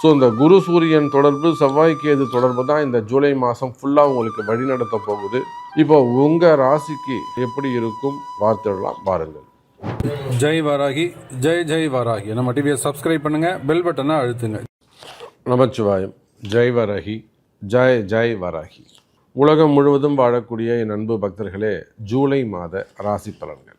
So இந்த குரு சூரியன் தொடர்பு செவ்வாய் கேது தொடர்பு தான் இந்த ஜூலை மாதம் ஃபுல்லாக உங்களுக்கு வழிநடத்த போகுது. இப்போ உங்கள் ராசிக்கு எப்படி இருக்கும்? பார்த்துடலாம் பாருங்கள் ஜெய் வாராகி ஜெய் ஜெய் வாராகி. நம்ம டிவியை சப்ஸ்கிரைப் பண்ணுங்க பெல் பட்டனை அழுத்துங்க. நமச்சிவாயம் ஜெய் வரஹி ஜெய் ஜெய் வராகி. உலகம் முழுவதும் வாழக்கூடிய என் அன்பு பக்தர்களே ஜூலை மாத ராசி பலன்கள்.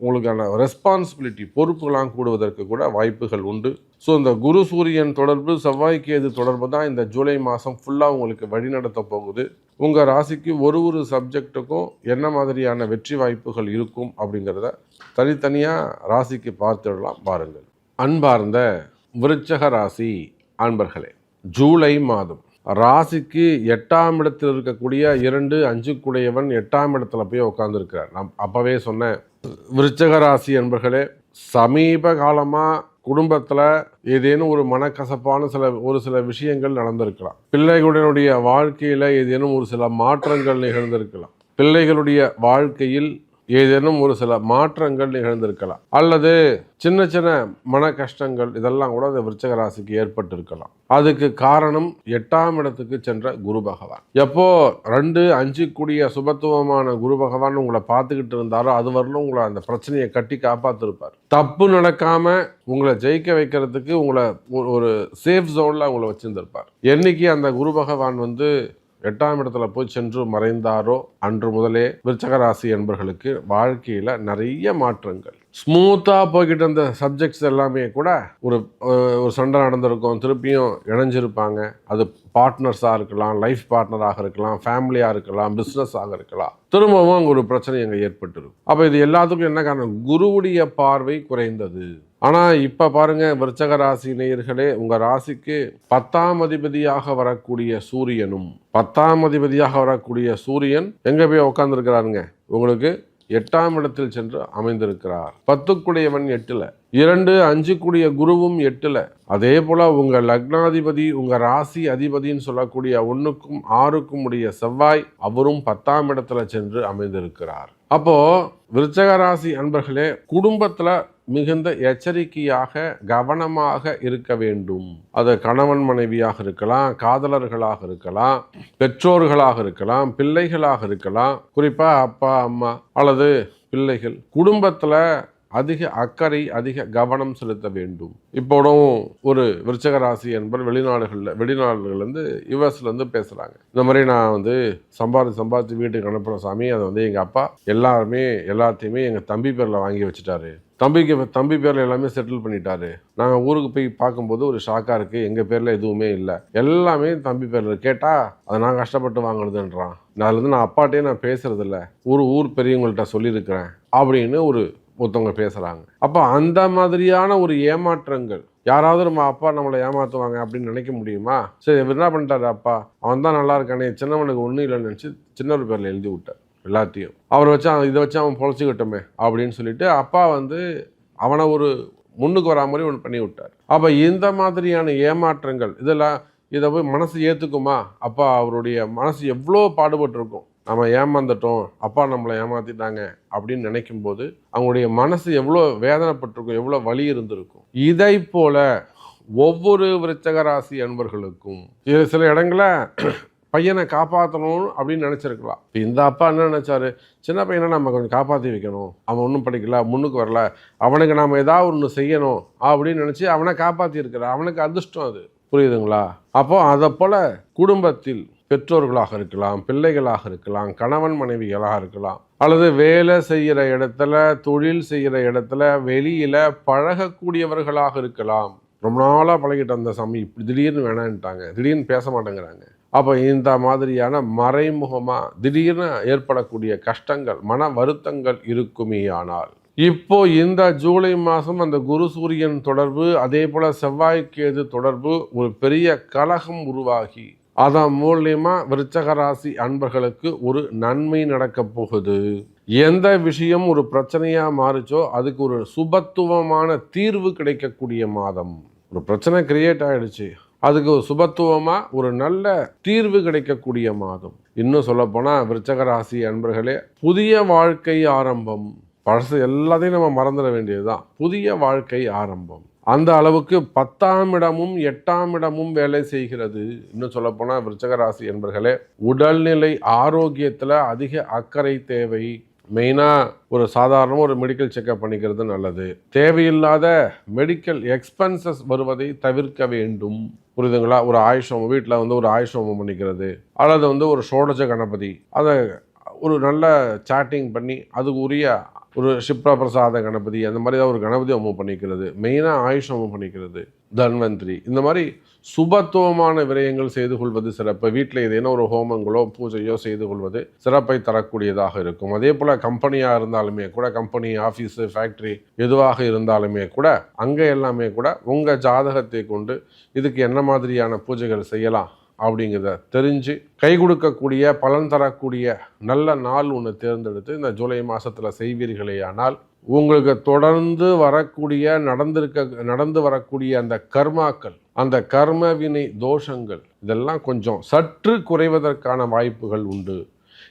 உங்களுக்கான ரெஸ்பான்சிபிலிட்டி பொறுப்புகளாம் கூடுவதற்கு கூட வாய்ப்புகள் உண்டு. ஸோ இந்த குரு சூரியன் தொடர்பு செவ்வாய்க்கு எது தொடர்பு தான் இந்த ஜூலை மாதம் ஃபுல்லாக உங்களுக்கு வழிநடத்த போகுது. உங்கள் ராசிக்கு ஒரு ஒரு சப்ஜெக்ட்டுக்கும் என்ன மாதிரியான வெற்றி வாய்ப்புகள் இருக்கும் அப்படிங்கிறத தனித்தனியாக ராசிக்கு பார்த்துடலாம் பாருங்கள். அன்பார்ந்த விருச்சக ராசி அன்பர்களே ஜூலை மாதம் ராசிக்கு எட்டாம் இடத்தில் இருக்கக்கூடிய இரண்டு அஞ்சுக்குடையவன் எட்டாம் இடத்துல போய் உட்காந்துருக்கிறார் நான் அப்போவே சொன்னேன். விருச்சக ராசி என்பர்களே சமீப காலமாக குடும்பத்தில் ஏதேனும் ஒரு மனக்கசப்பான சில ஒரு சில விஷயங்கள் நடந்திருக்கலாம். பிள்ளைகளுடைய வாழ்க்கையில் ஏதேனும் ஒரு சில மாற்றங்கள் நிகழ்ந்திருக்கலாம். பிள்ளைகளுடைய வாழ்க்கையில் ஏதேனும் ஒரு சில மாற்றங்கள் நிகழ்ந்திருக்கலாம். அல்லது சின்ன சின்ன மன கஷ்டங்கள் இதெல்லாம் கூட அந்த விருச்சக ராசிக்கு ஏற்பட்டிருக்கலாம். அதுக்கு காரணம் எட்டாம் இடத்துக்கு சென்ற குரு பகவான். எப்போ ரெண்டு அஞ்சு கூடிய சுபத்துவமான குரு பகவான் உங்களை பார்த்துக்கிட்டு இருந்தாரோ அது வரலும் உங்களை அந்த பிரச்சனையை கட்டி காப்பாத்திருப்பார். தப்பு நடக்காம உங்களை ஜெயிக்க வைக்கிறதுக்கு உங்களை ஒரு- ஒரு சேஃப் ஜோன்ல உங்களை வச்சிருந்திருப்பார். என்னைக்கு அந்த குரு பகவான் வந்து எட்டாம் இடத்துல போய் சென்று மறைந்தாரோ அன்று முதலே விருச்சகராசி என்பர்களுக்கு வாழ்க்கையில் நிறைய மாற்றங்கள். ஸ்மூத்தாக போய்கிட்டு இருந்த சப்ஜெக்ட்ஸ் எல்லாமே கூட ஒரு ஒரு சண்டை நடந்திருக்கும். திருப்பியும் இணைஞ்சிருப்பாங்க. அது பார்ட்னர்ஸாக இருக்கலாம் லைஃப் பார்ட்னராக இருக்கலாம் ஃபேமிலியாக இருக்கலாம் பிஸ்னஸாக இருக்கலாம். திரும்பவும் அங்கே ஒரு பிரச்சனை அங்கே ஏற்பட்டுருக்கும். அப்போ இது எல்லாத்துக்கும் என்ன காரணம்? குருவுடைய பார்வை குறைந்தது. ஆனால் இப்போ பாருங்கள் விருச்சக ராசி நேயர்களே உங்கள் ராசிக்கு பத்தாம் அதிபதியாக வரக்கூடிய சூரியனும் பத்தாம் அதிபதியாக வரக்கூடிய சூரியன் எங்கே போய் உட்காந்துருக்கிறாருங்க உங்களுக்கு எட்டாம் இடத்தில் சென்று அமைந்திருக்கிறார். பத்துக்குடையவன் எட்டுல. இரண்டு அஞ்சு கூடிய குருவும் எட்டுல. அதே போல உங்க லக்னாதிபதி உங்க ராசி அதிபதின்னு சொல்லக்கூடிய ஒண்ணுக்கும் ஆறுக்கும் உடைய செவ்வாய் அவரும் பத்தாம் இடத்துல சென்று அமைந்திருக்கிறார். அப்போ விருச்சக ராசி அன்பர்களே குடும்பத்துல மிகுந்த எச்சரிக்கையாக கவனமாக இருக்க வேண்டும். அது கணவன் மனைவியாக இருக்கலாம் காதலர்களாக இருக்கலாம் பெற்றோர்களாக இருக்கலாம் பிள்ளைகளாக இருக்கலாம். குறிப்பா அப்பா அம்மா அல்லது பிள்ளைகள். குடும்பத்துல அதிக அக்கறை அதிக கவனம் செலுத்த வேண்டும். இப்போடும் ஒரு விருச்சக ராசி என்பர் வெளிநாடுகளில் வெளிநாடுகள்லேருந்து யூஎஸ்லேருந்து பேசுகிறாங்க இந்த மாதிரி நான் வந்து சம்பாதி சம்பாதிச்சு வீட்டுக்கு அனுப்புகிற சாமி. அதை வந்து எங்கள் அப்பா எல்லாருமே எல்லாத்தையுமே எங்கள் தம்பி பேரில் வாங்கி வச்சுட்டாரு. தம்பிக்கு தம்பி பேரில் எல்லாமே செட்டில் பண்ணிட்டாரு. நாங்கள் ஊருக்கு போய் பார்க்கும்போது ஒரு ஷாக்காக இருக்குது எங்கள் பேரில் எதுவுமே இல்லை. எல்லாமே தம்பி பேரில் கேட்டால் அதை நான் கஷ்டப்பட்டு வாங்கினதுன்றான். நான் அதுலேருந்து நான் அப்பாட்டே நான் பேசுகிறதில்ல ஒரு ஊர் பெரியவங்கள்ட்ட சொல்லியிருக்கிறேன். அப்படின்னு ஒரு ஒருத்தவங்க பேசுகிறாங்க அப்போ அந்த மாதிரியான ஒரு ஏமாற்றங்கள் யாராவது நம்ம அப்பா நம்மளை ஏமாற்றுவாங்க அப்படின்னு நினைக்க முடியுமா? சரி என்ன பண்ணிட்டாரு அப்பா? அவன் தான் நல்லா இருக்கானே. சின்னவனுக்கு ஒன்றும் இல்லைன்னு நினச்சி சின்னவர் பேரில் எழுதி விட்டார். எல்லாத்தையும். அவர் வச்சு அவன் இதை வச்சு அவன் பொழைச்சிக்கிட்டோமே அப்படின்னு சொல்லிட்டு அப்பா வந்து அவனை ஒரு முன்னுக்கு வரா மாதிரி ஒன்று பண்ணி விட்டார். அப்போ இந்த மாதிரியான ஏமாற்றங்கள் இதெல்லாம் இதை போய் மனசு ஏற்றுக்குமா அப்பா அவருடைய மனசு எவ்வளோ பாடுபட்டிருக்கும். நம்ம ஏமாந்துட்டோம் அப்பா நம்மளை ஏமாத்திட்டாங்க அப்படின்னு நினைக்கும் போது அவங்களுடைய மனசு எவ்வளோ வேதனைப்பட்டிருக்கும் எவ்வளோ வலி இருந்திருக்கும். இதை போல ஒவ்வொரு விருச்சக ராசி அன்பர்களுக்கும் சில சில இடங்களில் பையனை காப்பாற்றணும் அப்படின்னு நினச்சிருக்கலாம். இப்போ இந்த அப்பா என்ன நினச்சாரு? சின்ன பையனை நம்ம கொஞ்சம் காப்பாற்றி வைக்கணும். அவன் ஒன்றும் படிக்கல முன்னுக்கு வரல. அவனுக்கு நாம் ஏதாவது ஒன்று செய்யணும் அப்படின்னு நினச்சி அவனை காப்பாற்றி அவனுக்கு அதிர்ஷ்டம் அது. புரியுதுங்களா? அப்போ அதை போல் குடும்பத்தில் பெற்றோர்களாக இருக்கலாம் பிள்ளைகளாக இருக்கலாம் கணவன் மனைவிகளாக இருக்கலாம். அல்லது வேலை செய்கிற இடத்துல தொழில் செய்கிற இடத்துல வெளியில் பழகக்கூடியவர்களாக இருக்கலாம். ரொம்ப நாளாக பழகிட்டு அந்த சாமி இப்படி திடீர்னு வேணான்ட்டாங்க. திடீர்னு பேச மாட்டேங்கிறாங்க. அப்போ இந்த மாதிரியான மறைமுகமாக திடீர்னு ஏற்படக்கூடிய கஷ்டங்கள் மன வருத்தங்கள் இருக்குமேயானால் இப்போ இந்த ஜூலை மாதம் அந்த குரு சூரியன் தொடர்பு அதே போல் செவ்வாய்க்கேது தொடர்பு ஒரு பெரிய கலகம் உருவாகி அதன் மூலியமா விருச்சக ராசி அன்பர்களுக்கு ஒரு நன்மை நடக்க போகுது. எந்த விஷயம் ஒரு பிரச்சனையாக மாறுச்சோ அதுக்கு ஒரு சுபத்துவமான தீர்வு கிடைக்கக்கூடிய மாதம். ஒரு பிரச்சனை கிரியேட் ஆயிடுச்சு. அதுக்கு ஒரு சுபத்துவமாக ஒரு நல்ல தீர்வு கிடைக்கக்கூடிய மாதம். இன்னும் சொல்லப்போனால் போனா விருச்சக ராசி அன்பர்களே புதிய வாழ்க்கை ஆரம்பம். பழசு எல்லாத்தையும் நம்ம மறந்துட வேண்டியது தான் புதிய வாழ்க்கை ஆரம்பம். அந்த அளவுக்கு பத்தாம் இடமும் எட்டாம் இடமும் வேலை செய்கிறது. இன்னும் சொல்லப்போனால் விருச்சகராசி என்பர்களே உடல்நிலை ஆரோக்கியத்தில் அதிக அக்கறை தேவை. மெயினாக ஒரு சாதாரண ஒரு மெடிக்கல் செக்கப் பண்ணிக்கிறது நல்லது. தேவையில்லாத மெடிக்கல் எக்ஸ்பென்சஸ் வருவதை தவிர்க்க வேண்டும். புரியுதுங்களா? ஒரு ஆயுஷம் வீட்டில் வந்து ஒரு ஆயுஷம் பண்ணிக்கிறது அல்லது வந்து ஒரு ஷோடஜ கணபதி அதை ஒரு நல்ல சாட்டிங் பண்ணி அதுக்கு உரிய ஒரு ஷிப்ரா பிரசாத கணபதி அந்த மாதிரி தான் ஒரு கணபதி ஹோமம் பண்ணிக்கிறது மெயினாக ஆயுஷ் ஹோமம் பண்ணிக்கிறது தன்வந்திரி இந்த மாதிரி சுபத்துவமான விரயங்கள் செய்து கொள்வது சிறப்பு. வீட்டில் ஏதேனும் ஒரு ஹோமங்களோ பூஜையோ செய்து கொள்வது சிறப்பை தரக்கூடியதாக இருக்கும். அதே போல் கம்பெனியாக இருந்தாலுமே கூட கம்பெனி ஆஃபீஸு ஃபேக்ட்ரி எதுவாக இருந்தாலுமே கூட அங்கே எல்லாமே கூட உங்கள் ஜாதகத்தை கொண்டு இதுக்கு என்ன மாதிரியான பூஜைகள் செய்யலாம்? அப்படிங்கிறத தெரிஞ்சு கை கொடுக்கக்கூடிய பலன் தரக்கூடிய நல்ல நாள் ஒன்று தேர்ந்தெடுத்து இந்த ஜூலை மாதத்தில் செய்வீர்களேயானால் உங்களுக்கு தொடர்ந்து வரக்கூடிய நடந்திருக்க நடந்து வரக்கூடிய அந்த கர்மாக்கள் அந்த கர்ம வினை தோஷங்கள் இதெல்லாம் கொஞ்சம் சற்று குறைவதற்கான வாய்ப்புகள் உண்டு.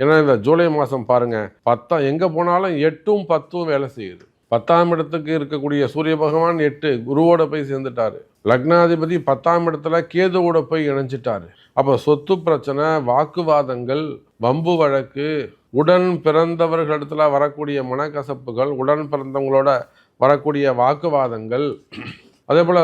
ஏன்னா இந்த ஜூலை மாதம் பாருங்கள் பத்தா எங்கே போனாலும் எட்டும் பத்தும் வேலை செய்யுது. பத்தாம் இடத்துக்கு இருக்கக்கூடிய சூரிய பகவான் எட்டு குருவோட போய் சேர்ந்துட்டாரு. லக்னாதிபதி பத்தாம் இடத்துல கேதுவோட போய் இணைஞ்சிட்டார். அப்போ சொத்து பிரச்சனை வாக்குவாதங்கள் வம்பு வழக்கு உடன் பிறந்தவர்களிடத்துல வரக்கூடிய மனக்கசப்புகள் உடன் பிறந்தவங்களோட வரக்கூடிய வாக்குவாதங்கள் அதே போல்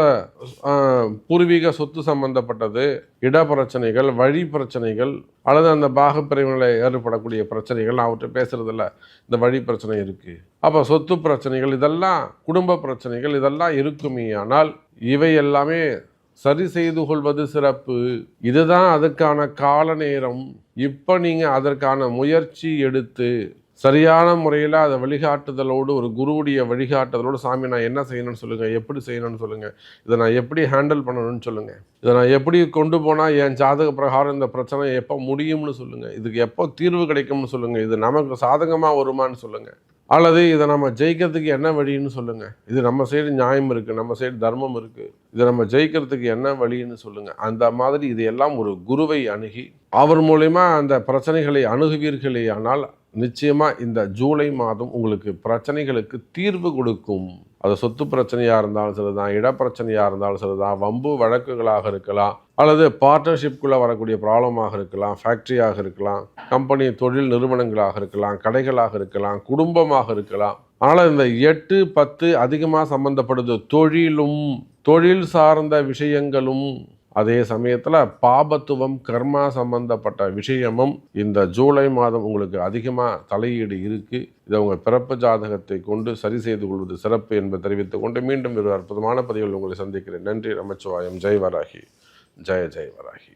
பூர்வீக சொத்து சம்பந்தப்பட்டது இட பிரச்சனைகள் வழி பிரச்சனைகள் அல்லது அந்த பாகப்பிரிவினையில் ஏற்படக்கூடிய பிரச்சனைகள் நான் அவர்கிட்ட பேசுறதில்ல. இந்த வழி பிரச்சனை இருக்குது அப்போ சொத்து பிரச்சனைகள் இதெல்லாம் குடும்ப பிரச்சனைகள் இதெல்லாம் இருக்குமே. ஆனால் இவை எல்லாமே சரி செய்து கொள்வது சிறப்பு. இதுதான் அதுக்கான கால நேரம். இப்போ நீங்கள் அதற்கான முயற்சி எடுத்து சரியான முறையில் அதை வழிகாட்டுதலோடு ஒரு குருவுடைய வழிகாட்டுதலோடு சாமி நான் என்ன செய்யணும்னு சொல்லுங்கள் எப்படி செய்யணும்னு சொல்லுங்கள் இதை நான் எப்படி ஹேண்டில் பண்ணணும்னு சொல்லுங்கள் இதை நான் எப்படி கொண்டு போனால் என் ஜாதக பிரகாரம் இந்த பிரச்சனை எப்போ முடியும்னு சொல்லுங்கள் இதுக்கு எப்போ தீர்வு கிடைக்கும்னு சொல்லுங்கள் இது நமக்கு சாதகமாக வருமான்னு சொல்லுங்கள் அல்லது இதை நம்ம ஜெயிக்கிறதுக்கு என்ன வழின்னு சொல்லுங்கள் இது நம்ம சைடு நியாயம் இருக்குது நம்ம சைடு தர்மம் இருக்குது இதை நம்ம ஜெயிக்கிறதுக்கு என்ன வழின்னு சொல்லுங்கள் அந்த மாதிரி இது எல்லாம் ஒரு குருவை அணுகி அவர் மூலயமா அந்த பிரச்சனைகளை அணுகுவீர்களே ஆனால் நிச்சயமாக இந்த ஜூலை மாதம் உங்களுக்கு பிரச்சனைகளுக்கு தீர்வு கொடுக்கும். அது சொத்து பிரச்சனையாக இருந்தாலும் சரி தான் இடப்பிரச்சனையாக இருந்தாலும் சரிதான் வம்பு வழக்குகளாக இருக்கலாம் அல்லது பார்ட்னர்ஷிப்குள்ளே வரக்கூடிய ப்ராப்ளமாக இருக்கலாம் ஃபேக்ட்ரியாக இருக்கலாம் கம்பெனி தொழில் நிறுவனங்களாக இருக்கலாம் கடைகளாக இருக்கலாம் குடும்பமாக இருக்கலாம். ஆனால் இந்த எட்டு பத்து அதிகமாக சம்மந்தப்படுது தொழிலும் தொழில் சார்ந்த விஷயங்களும் அதே சமயத்தில் பாபத்துவம் கர்மா சம்பந்தப்பட்ட விஷயமும் இந்த ஜூலை மாதம் உங்களுக்கு அதிகமாக தலையீடு இருக்குது இதை உங்கள் பிறப்பு ஜாதகத்தை கொண்டு சரி செய்து கொள்வது சிறப்பு என்பதை தெரிவித்துக் கொண்டு மீண்டும் ஒரு அற்புதமான பதிவில் உங்களை சந்திக்கிறேன். நன்றி நமச்சிவாயம். ஜெய் வராகி. ஜெய ஜெய் வராகி.